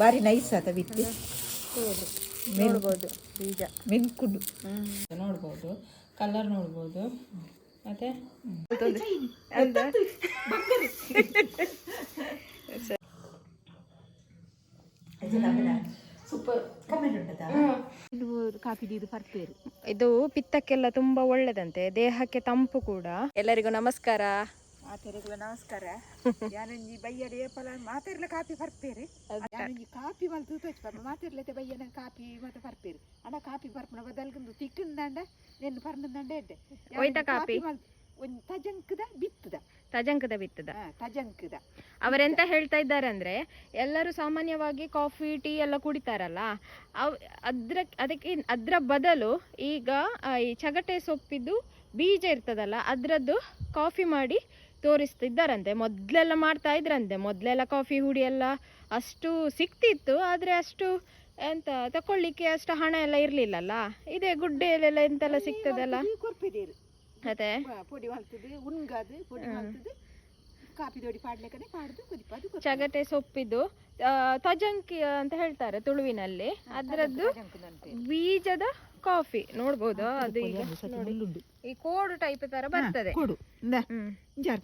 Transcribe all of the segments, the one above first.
ಬಾರಿ ನೈಸ್ ಅದ ಬಿತ್ತಿ. ನೋಡ್ಬೋದು ಬೀಜ. ಮೆನ್ಕುಂಡು. ನೋಡ್ಬೋದು ಕಲರ್ ನೋಡ್ಬೋದು. ಮತ್ತೆ? ಸೂಪರ್ ಕಮೆಂಟ್ ಉಂಟದ? ಕಾಫಿ ಪರ್ಪೇರು ಇದು ಪಿತ್ತಕ್ಕೆಲ್ಲ ತುಂಬಾ ಒಳ್ಳೆದಂತೆ ದೇಹಕ್ಕೆ ತಂಪು ಕೂಡ. ಎಲ್ಲರಿಗೂ ನಮಸ್ಕಾರ. ಮಾತೆರೆಗಳ ನಮಸ್ಕಾರ. ಯಾನಂಜಿ ಬಯ್ಯಡೆ ಏಪಲ ಮಾತೆರ್ಲ ಕಾಪಿ ಪರ್ಪೇರು ಯಾನಂಜಿ ಕಾಪಿ ಮಲ್ತು ತೋಚ್ಪ ಮಾತೆರ್ಲತೆ ಬಯ್ಯನ ಕಾಪಿ ಮತ್ತೆ ಪರ್ಪೇರು ಅಣ್ಣ ಕಾಪಿ ಪರ್ಪನ ಬದಲ್ಗಂದು ತಿಕ್ಕಂದಂಡ ನೆನ್ನು ಪರ್ನಂದಂಡ ಎಡ್ಡೆ. ಒಯ್ತ ಕಾಪಿ? ಒಂದು ತಜಂಕದ ಬಿತ್ತದ. ತಜಂಕದ ಬಿತ್ತದ? ತಜಂಕದ. ಅವರೆಂತ ಹೇಳ್ತಾ ಇದ್ದಾರೆ ಅಂದ್ರೆ ಎಲ್ಲರೂ ಸಾಮಾನ್ಯವಾಗಿ ಕಾಫಿ ಟೀ ಎಲ್ಲ ಕುಡಿತಾರಲ್ಲ ಅವ್ ಅದ್ರ ಅದಕ್ಕೆ ಅದ್ರ ಬದಲು ಈಗ ಈ ಚಗಟೆ ಸೊಪ್ಪಿದ್ದು ಬೀಜ ಇರ್ತದಲ್ಲ ಅದರದ್ದು ಕಾಫಿ ಮಾಡಿ ತೋರಿಸ್ತಿದ್ದಾರಂತೆ. ಮೊದಲೆಲ್ಲ ಮಾಡ್ತಾ ಇದ್ರಂತೆ. ಮೊದಲೆಲ್ಲ ಕಾಫಿ ಹುಡಿ ಎಲ್ಲ ಅಷ್ಟು ಸಿಕ್ತಿತ್ತು. ಆದರೆ ಅಷ್ಟು ಎಂತ ತಕೊಳ್ಳಿಕ್ಕೆ ಅಷ್ಟು ಹಣ ಎಲ್ಲ ಇರಲಿಲ್ಲಲ್ಲ. ಇದೇ ಗುಡ್ಡೆಯಲ್ಲೆಲ್ಲ ಎಂತೆಲ್ಲ ಸಿಗ್ತದಲ್ಲ? ಅದೇ ಪೊಡಿ ಮಲ್ತದು ಉಣ್ಗಾದು ಕಾಪಿ ದೊಡಿ ಪಾಡ್ಲಿಕ್ಕನೆ ಪಾಡ್ದು ಕುದಿಪಾದು. ಚಗಟೆ ಸೊಪ್ಪಿದ್ದು ತಜಂಕಿ ಅಂತ ಹೇಳ್ತಾರೆ ತುಳುವಿನಲ್ಲಿ. ಅದರದ್ದು ಬೀಜದ ಕಾಫಿ. ನೋಡ್ಬೋದು ಅದು ಈಗ. ಈ ಕೋಡು ಟೈಪ್ ತರ ಬರ್ತದೆ. ಕೊಡು.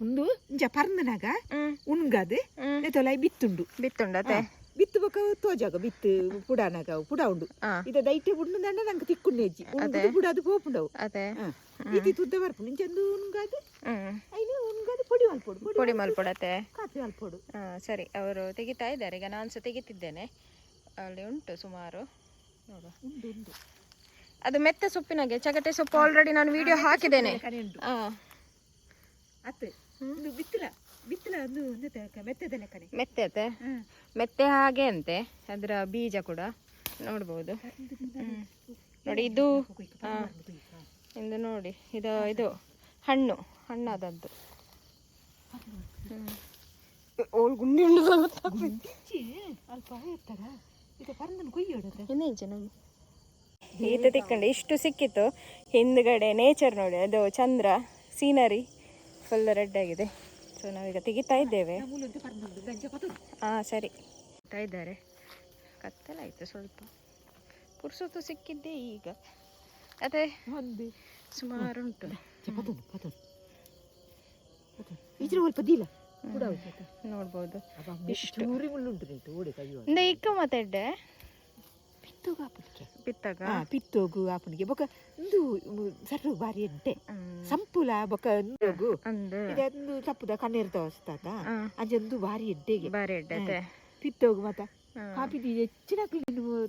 ಒಂದು ಇಂಜ ಪರ್ನನಾಗ ಉಣ್ಗಾದು ನೆತೊಲೈ ಬಿತ್ತುಂಡು. ಬಿತ್ತುಂಡತೆ ಬಿತ್ತು ಬೊಕ ತೋಜಾಗ ಬಿತ್ತು ಪುಡಾನಾಗ ಪುಡ ಉಂಡು. ಇದ ದೈಟೆ ಬುಡ್ನು ದಂಡ ನಂಗೆ ತಿಕ್ಕುಂಡೇಜಿ ಉಂಡು ಪೋಪುಂಡವು ಅದೇ ಇತಿ ತುದ್ದ ಬರ್ಪುಂಡು. ಇಂಚಂದು ಉಣ್ಗಾದು. ಐನು ಪೊಡಿ ಮಲ್ಪೊಡು ಪೊಡಿ ಕಾಫಿ ಮಲ್ಪೊಡು ಹಾ ಸರಿ ಅವರು ತೆಗಿತಾ ಇದ್ದಾರೆ ಈಗ ನಾನು ಸಹ ತೆಗಿತಿದ್ದೇನೆ ಅಲ್ಲಿ ಉಂಟು ಸುಮಾರು ನೋಡುವ ಅದು ಮೆತ್ತೆ ಸೊಪ್ಪಿನಾಗೆ ಚಗಟೆ ಸೊಪ್ಪು ಆಲ್ರೆಡಿ ನಾನು ವಿಡಿಯೋ ಹಾಕಿದ್ದೇನೆ ಮೆತ್ತೆ ಮೆತ್ತೆ ಹಾಗೆ ಅಂತೆ ಅದರ ಬೀಜ ಕೂಡ ನೋಡ್ಬೋದು ನೋಡಿ ಇದು. ಇದು ನೋಡಿ ಇದು ಇದು ಹಣ್ಣು ಹಣ್ಣಾದದ್ದು ಓಳ್ ಗುಂಡಿ ಉಂಡು ಇರ್ತಾರ. ಈತ ತಿಕ್ಕೊಂಡು ಇಷ್ಟು ಸಿಕ್ಕಿತ್ತು. ಹಿಂದ್ಗಡೆ ನೇಚರ್ ನೋಡಿ ಅದು ಚಂದ್ರ ಸೀನರಿ ಫುಲ್ ರೆಡ್ ಆಗಿದೆ. ಸೊ ನಾವೀಗ ತೆಗಿತಾ ಇದ್ದೇವೆ. ಹಾಂ ಸರಿ. ತೆಗಿತಾ ಇದ್ದಾರೆ. ಕತ್ತಲಾಯಿತು ಸ್ವಲ್ಪ. ಪುರ್ಸೊತ್ತು ಸಿಕ್ಕಿದ್ದೆ ಈಗ. ಅದೇ ಒಂದು. ಸ್ವಲ್ಪ ಕೂಡ ನೋಡ್ಬೋದು. ಇಷ್ಟು. ಮುಳ್ಳುಂಟು ಓಡಿ ಇಂದ ಇಕ್ಕ ಮಾತಾಡ್ಡೆ ಪಿತ್ತೋಗು ಆಪನಿಗೆ ಪಿತ್ತೋಗು? ಆಪನಿಗೆ ಬೊಕ ಇಂದು ಸರ್ರು ಬಾರಿ ಎಡ್ಡೆ. ಸಂಪುಲ ಬೊಕ ಇಂದೋಗು ಇದೊಂದು ತಪ್ಪುದ ಕಣ್ಣೀರ್ತ. ಅಂಜೊಂದು ಬಾರಿ ಎಡ್ಡೆಗೆ. ಬಾರಿ ಎಡ್ಡೆ ಪಿತ್ತೋಗು. ಕಾಫಿ ನೀರು ಹೆಚ್ಚಿನ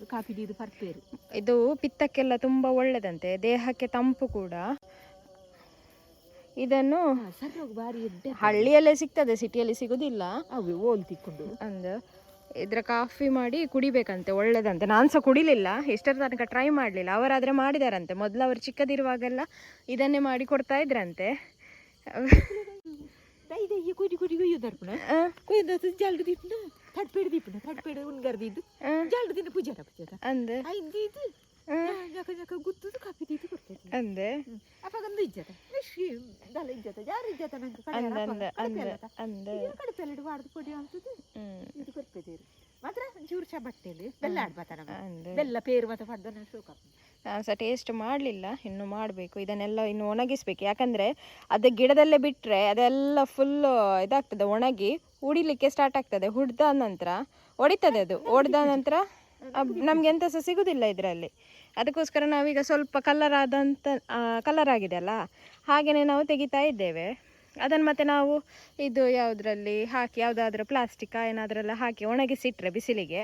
ಕಾಫಿ ನೀರು ಪರ್ಪೇರು. ಇದು ಪಿತ್ತಕ್ಕೆಲ್ಲ ತುಂಬಾ ಒಳ್ಳೆದಂತೆ. ದೇಹಕ್ಕೆ ತಂಪು ಕೂಡ. ಇದನ್ನು ಹಳ್ಳಿಯಲ್ಲೇ ಸಿಗ್ತದೆ ಸಿಟಿಯಲ್ಲಿ ಸಿಗುದಿಲ್ಲ. ಅವು ಓಲ್ ತಿಕ್ಕೊಂಡು. ಅಂದು ಇದ್ರ ಕಾಫಿ ಮಾಡಿ ಕುಡಿಬೇಕಂತೆ ಒಳ್ಳೇದಂತೆ. ನಾನು ಸಹ ಕುಡಿಲಿಲ್ಲ ಎಷ್ಟರ ತನಕ ಟ್ರೈ ಮಾಡಲಿಲ್ಲ. ಅವರಾದರೆ ಮಾಡಿದಾರಂತೆ. ಮೊದಲು ಅವರು ಚಿಕ್ಕದಿರುವಾಗೆಲ್ಲ ಇದನ್ನೇ ಮಾಡಿ ಕೊಡ್ತಾ ಇದ್ರಂತೆ. ಅಂದ್ರೆ ಅಂದೆ? ಗುತ್ತದು ಕೊಡ್ತೈತಿ ಅಂದೆ ಅಪ್ಪಗಂದು ಇಜ್ಜತ ದಲ ಯಾರು ನಂಗೆ ಕಡೆ ಅಂತದ್ದು ಇದು ಮಾತ್ರ ಚ ಬೆಲ್ಲ ಆಡ್ಬಾತ ನಮ್ಗೆ ಅಂದೆ ಬೆಲ್ಲ ಪೇರು ಮತ್ತೆ ಪಡ್ದ ಶೋಕ ನಾನು ಸಹ ಟೇಸ್ಟ್ ಮಾಡಲಿಲ್ಲ ಇನ್ನು ಮಾಡಬೇಕು. ಇದನ್ನೆಲ್ಲ ಇನ್ನು ಒಣಗಿಸ್ಬೇಕು. ಯಾಕಂದರೆ ಅದು ಗಿಡದಲ್ಲೇ ಬಿಟ್ಟರೆ ಅದೆಲ್ಲ ಫುಲ್ಲು ಇದಾಗ್ತದೆ ಒಣಗಿ ಉಡಿಲಿಕ್ಕೆ ಸ್ಟಾರ್ಟ್ ಆಗ್ತದೆ. ಹುಡ್ದ ನಂತರ ಒಡಿತದೆ ಅದು. ಒಡೆದ ನಂತರ ನಮಗೆ ಎಂತ ಸಹ ಸಿಗೋದಿಲ್ಲ ಇದರಲ್ಲಿ. ಅದಕ್ಕೋಸ್ಕರ ನಾವೀಗ ಸ್ವಲ್ಪ ಕಲರ್ ಆದಂತ ಕಲರ್ ಆಗಿದೆ ಅಲ್ಲ? ಹಾಗೆಯೇ ನಾವು ತೆಗಿತಾ ಇದ್ದೇವೆ. ಅದನ್ನು ಮತ್ತೆ ನಾವು ಇದು ಯಾವುದರಲ್ಲಿ ಹಾಕಿ ಯಾವುದಾದ್ರೂ ಪ್ಲಾಸ್ಟಿಕ್ ಏನಾದ್ರೆಲ್ಲ ಹಾಕಿ ಒಣಗಿಸಿಟ್ರೆ ಬಿಸಿಲಿಗೆ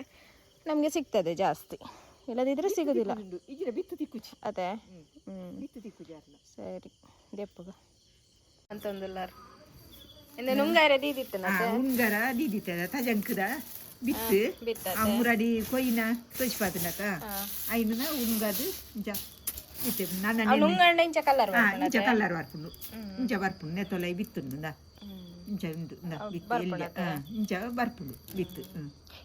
ನಮಗೆ ಸಿಗ್ತದೆ ಜಾಸ್ತಿ. ಇಲ್ಲದಿದ್ದರೆ ಸಿಗೋದಿಲ್ಲ. ಅದೇ. ಸರಿ ದೆಪ್ಪಗ. ಅಂತ ಒಂದೆಲ್ಲಾರು ಇನ್ನು ನುಂಗಾರ ದೀದಿತ್ತು ಉಂಗರ ದೀದಿತ್ತ ತಜಂಕದ. ಬಿತ್ತು. ಆ ಮೂರಡಿ ಕೊಯ್ನ ತೋಚ್ಪಾದನಕ ಹಾ. ಐನ ಉಂಗದು ಇಂಚ ಬಿತ್ತೆ ನನ್ನ ಇಂಚ ಕಲರ್ ಇಂಚ ಕಲ್ಲರ್ ಬರ್ಪುಂಡು ಇಂಚ ಬರ್ಪುಂಡು ನೆತ್ತೊಲೈ ಬಿತ್ತುಂಡು ಇಂದ ಇಂಚ ಉಂಡು ಬಿತ್ತು ಇಂಚ ಬರ್ಪುಂಡು ಬಿತ್ತು.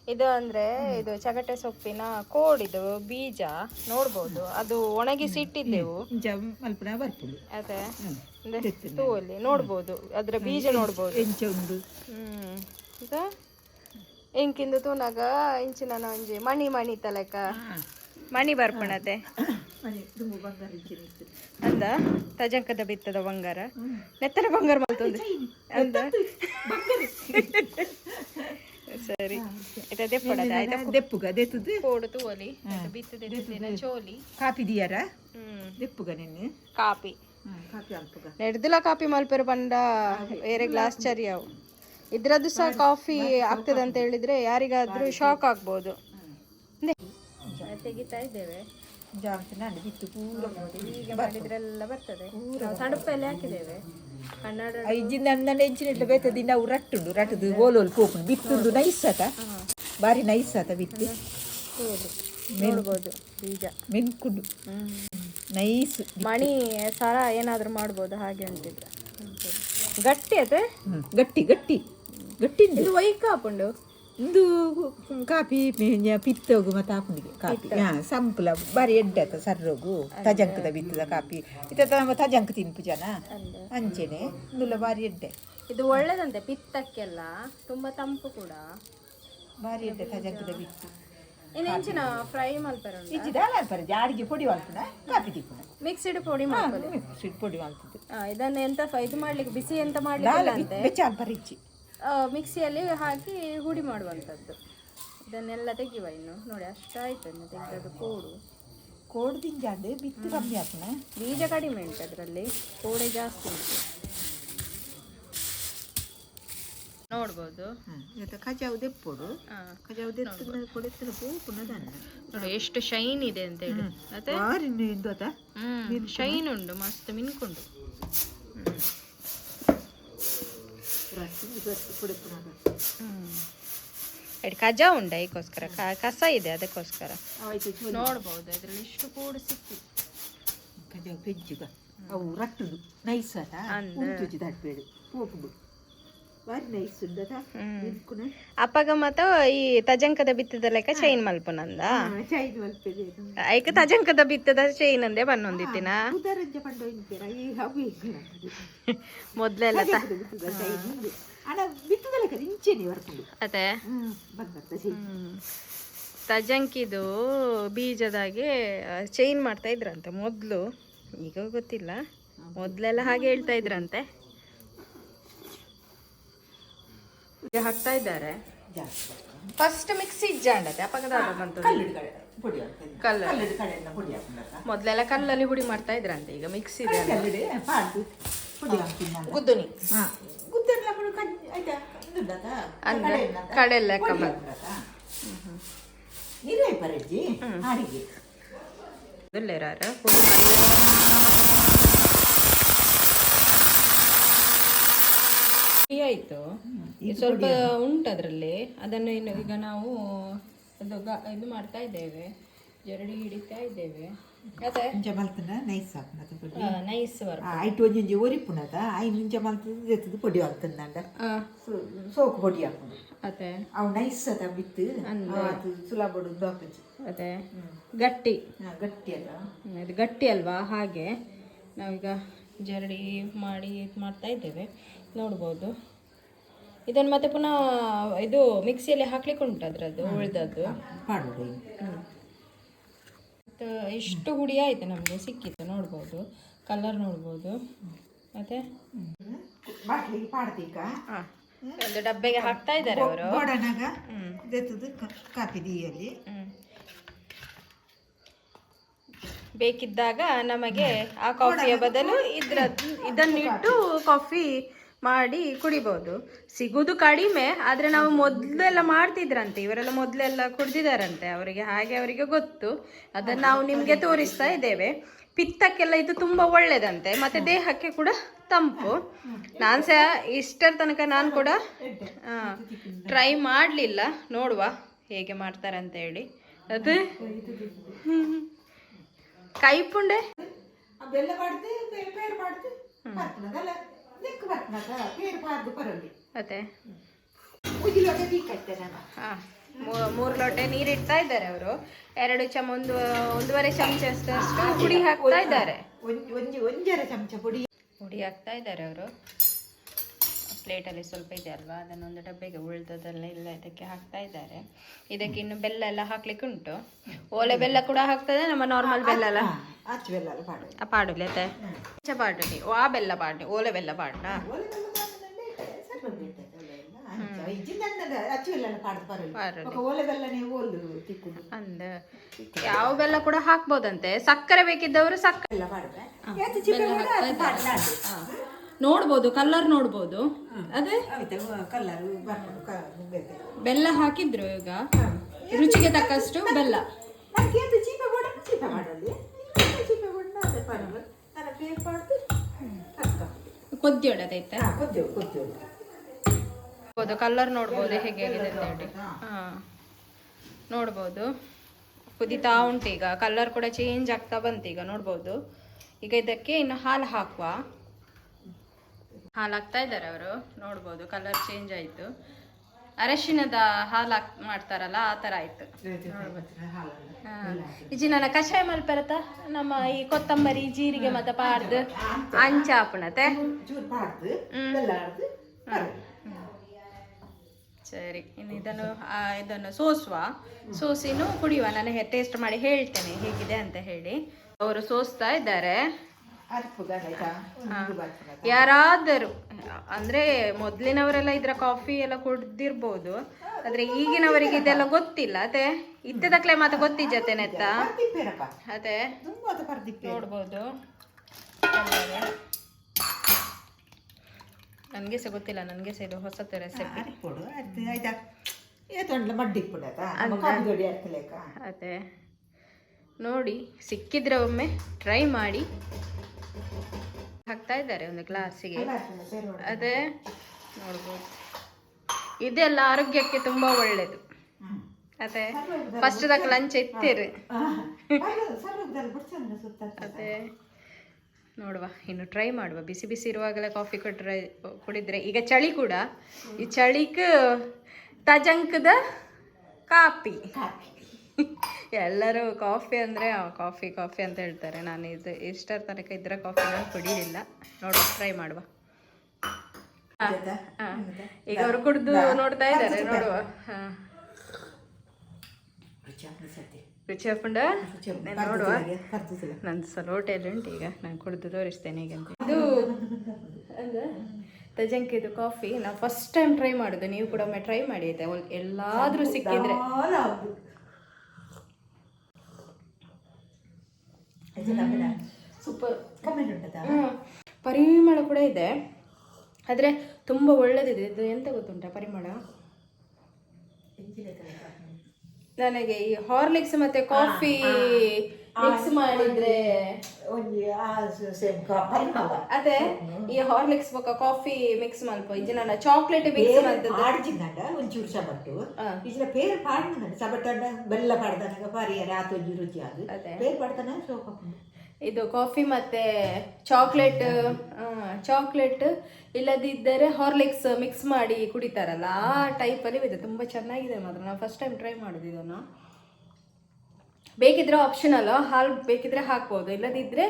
ಇದು ಅಂದ್ರೆ ಇದು ಚಗಟೆ ಸೊಪ್ಪಿನ ಕೋಡಿದು ಬೀಜ ನೋಡ್ಬೋದು. ಅದು ಒಣಗಿಸಿ ಇಟ್ಟಿದ್ದೆವು. ಮಲ್ಪನ ಬರ್ಪುಂಡು ಅದೇ. ತೂವಲ್ಲಿ ನೋಡ್ಬೋದು. ಅದ್ರ ಬೀಜ ನೋಡ್ಬೋದು. ಇಂಚ ಉಂಡು. ಹ್ಮ್. ಎಂಕಿಂದು ತೂನಾಗ ಇಂಚಿನ ಒಂಜಿ ಮಣಿ ಮಣಿ ತಲೆಕ. ಮಣಿ ಬರ್ಪಣತೆ. ಅಂದ ತಜಂಕದ ಬಿತ್ತದ ಬಂಗಾರ. ನೆತ್ತನ ಬಂಗಾರ ಮಲ್ತೊಂದು ಅಂದ. ಸರಿ. ಇತ ದೆಪ್ಪಡದ ಆಯ್ತಾ? ದೆಪ್ಪುಗ ದೆತ್ತದು ಪೋಡು ತೂವಲಿ. ಬಿತ್ತದ ಚೋಲಿ. ಕಾಪಿ ದಿಯಾರ? ದೆಪ್ಪುಗ ನಿನ್ನೆ? ಕಾಪಿ. ನೆಡ್ದಿಲ್ಲ ಕಾಪಿ ಮಲ್ಪೆರು ಬಂಡ ಬೇರೆ ಗ್ಲಾಸ್ ಚರಿ ಅವು. ಇದ್ರದ್ದು ಸಹ ಕಾಫಿ ಆಗ್ತದೆ ಅಂತ ಹೇಳಿದ್ರೆ ಯಾರಿಗಾದ್ರೂ ಶಾಕ್ ಆಗ್ಬೋದು. ತೆಗಿತಾ ಇದ್ದೇವೆ. ಬಿತ್ತು ಪೂರ ಈಗ ಮಾಡಿದ್ರೆಲ್ಲ ಬರ್ತದೆ. ನಾವು ತಡುಪಲ್ಲಿ ಹಾಕಿದ್ದೇವೆ. ಕನ್ನಡ ಐಜಿಂದ ನನ್ನ ಎಂಚಿನ ಬೇತದಿ ಅವು ರಟ್ಟುಂಡು ರಟ್ಟದು ಓಲೋಲ್ ಕೋಪು ಬಿತ್ತುಂಡು ನೈಸ್ ಆತ. ಬಾರಿ ನೈಸ್ ಆತ ಬಿತ್ತು. ನೋಡ್ಬೋದು ಬೀಜ. ಮೆನ್ಕುಂಡು. ನೈಸ್ ಮಣಿ ಸರ ಏನಾದರೂ ಮಾಡ್ಬೋದು ಹಾಗೆ ಅಂತಿದ್ರೆ. ಗಟ್ಟಿ ಅದೇ ಗಟ್ಟಿ ಗಟ್ಟಿ. ಗಟ್ಟಿ ಇದು ವೈಕ್ ಹಾಕೊಂಡು ಇಂದು ಕಾಪಿ ಪಿತ್ತ ಪಿತ್ತೋಗು ಮತ್ತೆ ಹಾಕೊಂಡಿಗೆ ಕಾಪಿ ಹಾ ಸಂಪುಲ ಬಾರಿ ಎಡ್ಡಾತ ಸರ್ರೋಗು ತಜಂಕದ ಬಿತ್ತದ ಕಾಫಿ. ಇತ್ತ ತಜಂಕ ತಿನ್ಪು ಜನ. ಅಂಚೆನೆ ಇಂದುಲ ಬಾರಿ ಎಡ್ಡೆ. ಇದು ಒಳ್ಳೇದಂತೆ ಪಿತ್ತಕ್ಕೆಲ್ಲ. ತುಂಬಾ ತಂಪು ಕೂಡ. ಬಾರಿ ಎಡ್ಡೆ ತಜಂಕದ ಬಿತ್ತು. ಇನ್ನು ಹೆಂಚಿನ ಫ್ರೈ ಮಲ್ಪರ ಇಜ್ಜಿದ ಅಲ್ಪರ ಜಾಡಿಗೆ ಪೊಡಿ ವಾಲ್ಪುನ ಕಾಪಿ ತಿಪ್ಪುನ ಮಿಕ್ಸಿಡ್ ಪುಡಿ ಮಾಡ್ಕೊಳ್ಳಿ. ಸಿಟ್ಟು ಪೊಡಿ ಆ, ಇದನ್ನ ಎಂತ ಇದು ಮಾಡ್ಲಿಕ್ಕೆ ಬಿಸಿ ಎಂತ ಮಾಡ್ಲಿಕ್ಕಿಲ್ಲ ಅಂತೆ? ಬೆಚ್ಚ ಅಲ್ಪರ ಆ, ಮಿಕ್ಸಿಯಲ್ಲಿ ಹಾಕಿ ಹುಡಿ ಮಾಡುವಂಥದ್ದು. ಇದನ್ನೆಲ್ಲ ತೆಗಿವ ಇನ್ನು. ನೋಡಿ ಅಷ್ಟಾಯ್ತು ಇನ್ನು ತೆಗೆದದ್ದು ಕೋಡು. ಕೋಡು ದಿಂಜಾಂಡು ಬಿತ್ತು ಕಮ್ಮಿ ಆಗ್ತದೆ. ಬೀಜ ಕಡಿಮೆ ಉಂಟು ಅದರಲ್ಲಿ. ಕೋಡೆ ಜಾಸ್ತಿ ಉಂಟು. ನೋಡ್ಬೋದು. ಇವತ್ತು ಕಜಾವು ದೆಪ್ಪೋಡು. ಕಜಾವು ಪೂಪುನ ದಂಡ ನೋಡಿ ಎಷ್ಟು ಶೈನ್ ಇದೆ ಅಂತ ಹೇಳಿ. ಮತ್ತೆ? ಉಂಟು ಮಸ್ತ್ ಮಿನ್ಕೊಂಡು ಹ್ಮ್. ಮಸ್ತ್ ಮಿನ್ಕುಂಡು ಹ್ಮ್. ಎಡ್ ಕಜ ಉಂಡ ಈಗೋಸ್ಕರ? ಕ- ಕಸ ಇದೆ ಅದಕ್ಕೋಸ್ಕರ? ಆಯ್ತು ನೋಡ್ಬೋದು ಅದ್ರಲ್ಲಿ ಎಷ್ಟು ಕೂಡ ಸಿಕ್ಕು ಕಜಾವು ಪೆಜ್ಜುಗ ಅವು ರಟ್ಟುದು. ನೈಸ್ ಅಲ್ಲ. ಉಂಚುಚಿ ತಟ್ಬೇಡು ಪೋಪುಡು ಬಾರಿ ನೈಸ್ ಉಂಡತ ನಿಲ್ಕುನ ಅಪ್ಪಗ ಮತ್ತ ಈ ತಜಂಕದ ಬಿತ್ತದ ಲೆಕ್ಕ ಚೈನ್ ಮಲ್ಪನಂದ ಐಕ ತಜಂಕದ ಬಿತ್ತದ ಚೈನ್ ಅಂದೇ ಈ ಮೊದ್ಲೆಲ್ಲ ಅದೇ. ತಜಂಕಿದು ಬೀಜದಾಗೆ ಚೈನ್ ಮಾಡ್ತಾ ಇದ್ರಂತೆ ಮೊದ್ಲು. ಈಗ ಗೊತ್ತಿಲ್ಲ. ಮೊದ್ಲೆಲ್ಲ ಹಾಗೆ ಹೇಳ್ತಾ ಇದ್ರಂತೆ ಈಗ ಹಾಕ್ತಾ ಇದ್ದಾರೆ. ಫಸ್ಟ್ ಮಿಕ್ಸಿ ಜಾಂಡತೆ ಅಪಗದ ಬಂತು. ಕಲ್ಲಲ್ಲಿ. ಕಡೆ ಮೊದಲೆಲ್ಲ ಕಲ್ಲಲ್ಲಿ ಹುಡಿ ಮಾಡ್ತಾ ಇದ್ರಂತೆ ಈಗ ಮಿಕ್ಸಿ ಇದೆ ಗುದ್ದುನಿ ಅಂದ್ರೆ ಕಡೆಲ್ಲ ಲೆಕ್ಕ ಬಂತು ನೀರೇ ಪರಜ್ಜಿ ಆಯಿತು. ಸ್ವಲ್ಪ ಉಂಟು ಅದರಲ್ಲಿ. ಅದನ್ನು ಇನ್ನು ಈಗ ನಾವು ಅದು ಗ- ಇದು ಮಾಡ್ತಾ ಇದ್ದೇವೆ. ಜರಡಿ ಹಿಡಿತಾ ಇದ್ದೇವೆ. ಅದೇ ಮುಂಚೆ ಮಲ್ತನ? ನೈಸ್ ಹಾಕ್ನದ ಪೊಡಿ. ನೈಸ್ ವರ್ಕ್ ಆಯ್ತು ಒಂಜಿ ಒರಿಪುನದ ಐ ಮುಂಚೆ ಮಲ್ತದ ಎತ್ತದು ಪೊಡಿ ಹಾಕ್ತದೆ ಸೋಕು ಪೊಡಿ ಹಾಕೊಂಡು ಅದೇ ಅವು ನೈಸ್ ಅದ ಬಿತ್ತು. ಅದು ಸುಲಭಡು ದೋಪಜಿ ಅದೇ ಗಟ್ಟಿ. ಗಟ್ಟಿ ಅದ. ಹ್ಮ್, ಇದು ಗಟ್ಟಿ ಅಲ್ವಾ? ಹಾಗೆ. ನಾವೀಗ ಜರಡಿ ಮಾಡಿ ಇದ್ ಮಾಡ್ತಾ ಇದ್ದೇವೆ. ನೋಡ್ಬೋದು. ಇದನ್ನು ಮತ್ತೆ ಪುನಃ ಇದು ಮಿಕ್ಸಿಯಲ್ಲಿ ಹಾಕ್ಲಿಕ್ಕೆ ಉಂಟು ಅದರದ್ದು ಉಳಿದದ್ದು? ಮತ್ತು ಎಷ್ಟು ಹುಡಿ ಆಯಿತು ನಮಗೆ? ಸಿಕ್ಕಿತ್ತು ನೋಡ್ಬೋದು. ಕಲರ್ ನೋಡ್ಬೋದು. ಮತ್ತೆ? ಒಂದು ಡಬ್ಬೆಗೆ ಹಾಕ್ತಾ ಇದ್ದಾರೆ ಅವರು. ಬೇಕಿದ್ದಾಗ ನಮಗೆ ಆ ಕಾಫಿಯ ಬದಲು ಇದ್ರ ಇದನ್ನಿಟ್ಟು ಕಾಫಿ ಮಾಡಿ ಕುಡಿಬೋದು. ಸಿಗುದು ಕಡಿಮೆ ಆದರೆ ನಾವು ಮೊದಲೆಲ್ಲ ಮಾಡ್ತಿದ್ರಂತೆ. ಇವರೆಲ್ಲ ಮೊದಲೆಲ್ಲ ಕುಡ್ದಿದ್ದಾರಂತೆ ಅವರಿಗೆ ಹಾಗೆ ಅವರಿಗೆ ಗೊತ್ತು. ಅದನ್ನು ನಾವು ನಿಮಗೆ ತೋರಿಸ್ತಾ ಇದ್ದೇವೆ. ಪಿತ್ತಕ್ಕೆಲ್ಲ ಇದು ತುಂಬ ಒಳ್ಳೆಯದಂತೆ ಮತ್ತು ದೇಹಕ್ಕೆ ಕೂಡ ತಂಪು. ನಾನು ಸಹ ಇಷ್ಟರ ತನಕ ನಾನು ಕೂಡ ಟ್ರೈ ಮಾಡಲಿಲ್ಲ. ನೋಡುವ ಹೇಗೆ ಮಾಡ್ತಾರೆ ಅಂತ ಹೇಳಿ. ಅದು? ಕೈ ಪುಂಡೆ? ಬೆಲ್ಲ ಪಾಡ್ದು ಹಾಂ. ಮೂರು ಲೋಟ ನೀರು ಇಡ್ತಾ ಇದ್ದಾರೆ ಅವರು. ಎರಡು ಚಮ ಒಂದು ಒಂದೂವರೆ ಚಮಚ ಪುಡಿ ಹಾಕ್ತಾ ಇದ್ದಾರೆ. ಚಮಚ ಪುಡಿ. ಪುಡಿ ಹಾಕ್ತಾ ಇದ್ದಾರೆ ಅವರು. ಪ್ಲೇಟಲ್ಲಿ ಸ್ವಲ್ಪ ಇದೆ ಅಲ್ವಾ? ಅದನ್ನೊಂದು ಡಬ್ಬೆಗೆ ಉಳಿದದೆಲ್ಲ ಇಲ್ಲ ಇದಕ್ಕೆ ಹಾಕ್ತಾ ಇದ್ದಾರೆ. ಇದಕ್ಕೆ ಇನ್ನು ಬೆಲ್ಲ ಎಲ್ಲ ಹಾಕ್ಲಿಕ್ಕೆ ಉಂಟು ಓಲೆ ಬೆಲ್ಲ ಕೂಡ ಹಾಕ್ತದೆ ನಮ್ಮ ನಾರ್ಮಲ್ ಬೆಲ್ಲ ಎಲ್ಲ ಬರಲ್ಲ ಬರಲ್ಲ. ಒಕ್ಕ ಒಲೆ ಬೆಲ್ಲನೇ ಓಲು ಅಂದ. ಯಾವ ಬೆಲ್ಲ ಕೂಡ ಹಾಕ್ಬೋದಂತೆ. ಸಕ್ಕರೆ ಬೇಕಿದ್ದವರು ಸಕ್ಕರೆ ನೋಡ್ಬೋದು ಕಲರ್ ನೋಡ್ಬೋದು. ಅದೇ. ಬೆಲ್ಲ ಹಾಕಿದ್ರು ಈಗ. ರುಚಿಗೆ ತಕ್ಕಷ್ಟು ಬೆಲ್ಲ. ನನಗೆ ಅದು ಚೀಪೆ ಬೋಡ ಚೀಪೆ ಮಾಡಲ್ಲಿ ಚೀಪೆ ಬೋಡ ಅದೇ ಪಾಡಲ್ಲ ನನ್ನ ಬೇಗ ಪಾಡ್ದು ಅಕ್ಕ ಕೊದ್ದಿಯೊಡದೈತೆ ಹಾಂ ಕೊದ್ದೇವು ಕೊದ್ದೇವು ನೋಡ್ಬೋದು ಕಲರ್ ನೋಡ್ಬೋದು ಹೇಗೆ ಆಗಿದೆ ಅಂತ ಹೇಳಿ. ಹಾ. ನೋಡ್ಬೋದು. ಕುದಿತಾ ಉಂಟು ಈಗ. ಕಲರ್ ಕೂಡ ಚೇಂಜ್ ಆಗ್ತಾ ಬಂತು ಈಗ ನೋಡ್ಬೋದು. ಈಗ ಇದಕ್ಕೆ ಇನ್ನು ಹಾಲು ಹಾಕುವ? ಹಾಲು ಹಾಕ್ತಾ ಇದ್ದಾರೆ ಅವರು. ನೋಡ್ಬೋದು ಕಲರ್ ಚೇಂಜ್ ಆಯಿತು. ಅರಶಿನದ ಹಾಲು ಹಾಕ್ ಮಾಡ್ತಾರಲ್ಲ ಆ ಥರ ಆಯ್ತು. ಇಜಿ ನನ್ನ ಕಷಾಯ ಮಲ್ಪರತ ನಮ್ಮ ಈ ಕೊತ್ತಂಬರಿ ಜೀರಿಗೆ ಮತ್ತೆ ಪಾಡ್ದು. ಅಂಚ ಹಾಪಣತೆ ಸರಿ ಇನ್ನು ಇದನ್ನು ಇದನ್ನು ಸೋಸುವ. ಸೋಸಿನೂ ಕುಡಿಯುವ. ನಾನು ಟೇಸ್ಟ್ ಮಾಡಿ ಹೇಳ್ತೇನೆ ಹೇಗಿದೆ ಅಂತ ಹೇಳಿ. ಅವರು ಸೋಸ್ತಾ ಇದ್ದಾರೆ. ಯಾರಾದರೂ ಅಂದ್ರೆ ಮೊದ್ಲಿನವರೆಲ್ಲ ಇದ್ರ ಕಾಫಿ ಎಲ್ಲ ಕುಡ್ದಿರ್ಬೋದು. ಆದ್ರೆ ಈಗಿನವರಿಗೆ ಇದೆಲ್ಲ ಗೊತ್ತಿಲ್ಲ. ಅದೇ ಇದ್ದದಕ್ಲೆ ಮಾತ್ರ ಗೊತ್ತಿಜತೆ ನೆತ್ತ? ಅದೇ. ನೋಡ್ಬೋದು. ನನಗೆ ಸಹ ಗೊತ್ತಿಲ್ಲ ನನಗೆ ಸಹ ಇದು ಹೊಸ ರೆಸಿಪಿ ಅದೇ. ನೋಡಿ ಸಿಕ್ಕಿದ್ರೆ ಒಮ್ಮೆ ಟ್ರೈ ಮಾಡಿ. ಹಾಕ್ತಾ ಇದ್ದಾರೆ ಒಂದು ಗ್ಲಾಸಿಗೆ ಅದೇ ನೋಡ್ಬೋದು. ಇದೆಲ್ಲ ಆರೋಗ್ಯಕ್ಕೆ ತುಂಬಾ ಒಳ್ಳೇದು. ಅದೇ ಫಸ್ಟ್ ದಾಕ ಲಂಚ್ ಸುತ್ತ ಅದೇ ನೋಡುವ ಇನ್ನು ಟ್ರೈ ಮಾಡುವ. ಬಿಸಿ ಬಿಸಿ ಇರುವಾಗಲೇ ಕಾಫಿ ಕೊಟ್ಟರೆ ಕುಡಿದ್ರೆ. ಈಗ ಚಳಿ ಕೂಡ. ಈ ಚಳಿಕ ತಜಂಕದ ಕಾಪಿ. ಕಾಫಿ ಎಲ್ಲರೂ ಕಾಫಿ ಅಂದರೆ ಕಾಫಿ ಕಾಫಿ ಅಂತ ಹೇಳ್ತಾರೆ. ನಾನು ಇದು ಇಷ್ಟರ ತನಕ ಇದ್ರ ಕಾಫಿ ನಾನು ಕುಡಿಲಿಲ್ಲ. ನೋಡು ಟ್ರೈ ಮಾಡುವ. ಹಾ. ಈಗ ಅವರು ಕುಡಿದು ನೋಡ್ತಾ ಇದ್ದಾರೆ ನೋಡುವ. ಹಾ. ರುಚಿ ಹಾಕೊಂಡ ನೋಡುವ? ನಂದು ಸಲ ಹೋಟೆಲ್ ಉಂಟು ಈಗ. ನಾನು ಕುಡಿದು ತೋರಿಸ್ತೇನೆ ಈಗ ಇದು ತಜಂಕಿದು ಕಾಫಿ. ನಾವು ಫಸ್ಟ್ ಟೈಮ್ ಟ್ರೈ ಮಾಡೋದು. ನೀವು ಕೂಡ ಒಮ್ಮೆ ಟ್ರೈ ಮಾಡಿ ಆಯ್ತಾ ಒಲ್- ಎಲ್ಲಾದ್ರೂ ಸಿಕ್ಕಿದ್ರೆ. ಸೂಪರ್ ಕಮೆಂಟ್ ಉಂಟದ? ಪರಿಮಳ ಕೂಡ ಇದೆ. ಆದರೆ ತುಂಬ ಒಳ್ಳೆದಿದೆ. ಇದು ಎಂತ ಗೊತ್ತುಂಟ ಪರಿಮಳ? ನನಗೆ ಈ ಹಾರ್ಲಿಕ್ಸ್ ಮತ್ತೆ ಕಾಫಿ ಮಿಕ್ಸ್ ಮಾಡಿದ್ರೆ ಒಂಜಿ ಆ ಸೇಮ್ ಕಾಫಿ ಅದೇ ಈ ಹಾರ್ಲಿಕ್ಸ್ ಬೊಕ್ಕ ಕಾಫಿ ಮಿಕ್ಸ್ ಮಲ್ಪ ಇಜ್ಜಿ ನನ್ನ ಚಾಕ್ಲೇಟ್ ಮಿಕ್ಸ್ ಮಾಡ್ತದೆ. ಆಡ್ಜಿಂದಂಡ ಒಂಚೂರು ಸಬಟ್ಟು. ಹಾ. ಪೇರ್ ಪಾಡ್ನಂಡ ಸಬಟ್ಟಂಡ ಬೆಲ್ಲ ಪಾಡ್ದನಗ ಪಾರಿಯರ ಆತ ಒಂಜಿ ರುಚಿ ಅದೇ. ಪೇರು ಪಾಡ್ದನ ಸೋಪ ಇದು ಕಾಫಿ ಮತ್ತೆ ಚಾಕ್ಲೇಟ್ ಚಾಕ್ಲೇಟ್ ಇಲ್ಲದಿದ್ದರೆ ಹಾರ್ಲಿಕ್ಸ್ ಮಿಕ್ಸ್ ಮಾಡಿ ಕುಡಿತಾರಲ್ಲ ಆ ಟೈಪಲ್ಲಿ ಇದೆ. ತುಂಬಾ ಚೆನ್ನಾಗಿದೆ ಮಾತ್ರ. ನಾನು ಫಸ್ಟ್ ಟೈಮ್ ಟ್ರೈ ಮಾಡೋದು ಇದನ್ನು. ಬೇಕಿದ್ರೆ ಆಪ್ಷನಲ್ ಹಾಲು ಬೇಕಿದ್ರೆ ಹಾಕ್ಬೋದು ಇಲ್ಲದಿದ್ರೆ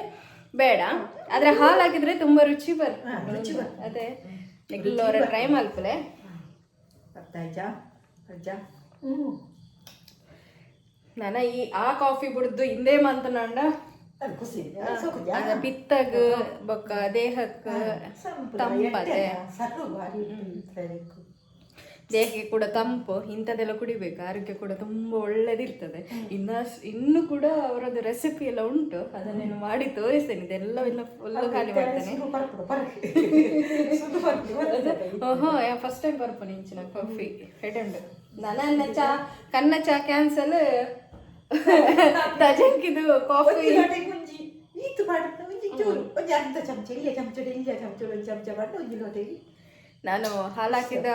ಬೇಡ. ಆದರೆ ಹಾಲು ಹಾಕಿದ್ರೆ ತುಂಬ ರುಚಿ ಬರ್ತದೆ ಅದೇ ಎಲ್ಲರ ಟ್ರೈ ಮಲ್ಪಲೆ ನಾನು ನನ್ನ ಈ ಆ ಕಾಫಿ ಬಿಡ್ದು ಹಿಂದೆ ಮಂತ್ ನಂಡ ಅದು ಖುಷಿ ಅದ ಪಿತ್ತಗ್ ಬೊಕ್ಕ ದೇಹಕ್ಕೆ ಸರಿ. ದೇಹಕ್ಕೆ ಕೂಡ ತಂಪು ಇಂಥದ್ದೆಲ್ಲ ಕುಡಿಬೇಕು. ಆರೋಗ್ಯ ಕೂಡ ತುಂಬ ಒಳ್ಳೇದಿರ್ತದೆ. ಇನ್ನ ಇನ್ನು ಕೂಡ ಅವರದ್ದು ರೆಸಿಪಿ ಎಲ್ಲ ಉಂಟು. ಅದನ್ನೇನು ಮಾಡಿ ತೋರಿಸ್ತೇನೆ. ಇದೆಲ್ಲ ಎಲ್ಲ ಫುಲ್ ಖಾಲಿ ಮಾಡ್ತೇನೆ. ಫಸ್ಟ್ ಟೈಮ್ ಬರ್ಪನೆ ಇಂಚಿನ ಕಾಫಿ ಹೆಡಂಡು ನನ್ನ ಚಾ ಕನ್ನ ಚಾ ಕ್ಯಾನ್ಸಲ್ ತಜಂಕಿದು ಕಾಫಿ ಚಮಚ ಇಲ್ಲೇ ಚಮಚ ಇಲ್ಲೇ ಚಮಚ ಚಮಚ ಲೋಟೆಗೆ ನಾನು ಹಾಲು ಹಾಕಿದ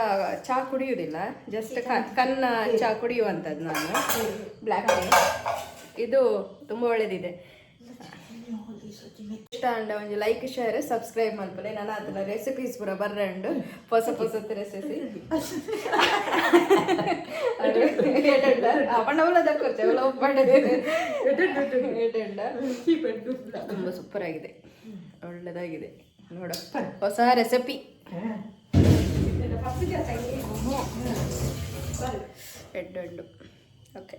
ಚಹಾ ಕುಡಿಯುವುದಿಲ್ಲ ಜಸ್ಟ್ ಕನ್ನ ಚಹಾ ಕುಡಿಯುವಂಥದ್ದು ನಾನು. ಬ್ಲ್ಯಾಕ್ ಟೀ ಇದು ತುಂಬ ಒಳ್ಳೆಯದಿದೆ ಇಷ್ಟ ಅಂಡ ಒಂದು ಲೈಕ್ ಶೇರ್ ಸಬ್ಸ್ಕ್ರೈಬ್ ಮಾಡ್ಕೊಳ್ಳಿ. ನಾನು ಅದನ್ನ ರೆಸಿಪೀಸ್ ಪೂರ ಬರ್ರಂಡು ಹೊಸ ಹೊಸತ್ ರೆಸಿಪಿ ತುಂಬ ಸೂಪರ್ ಆಗಿದೆ. ಒಳ್ಳೆದಾಗಿದೆ. ನೋಡ, ಹೊಸ ರೆಸಿಪಿ ಎಂಡು ಎಂಡು ಓಕೆ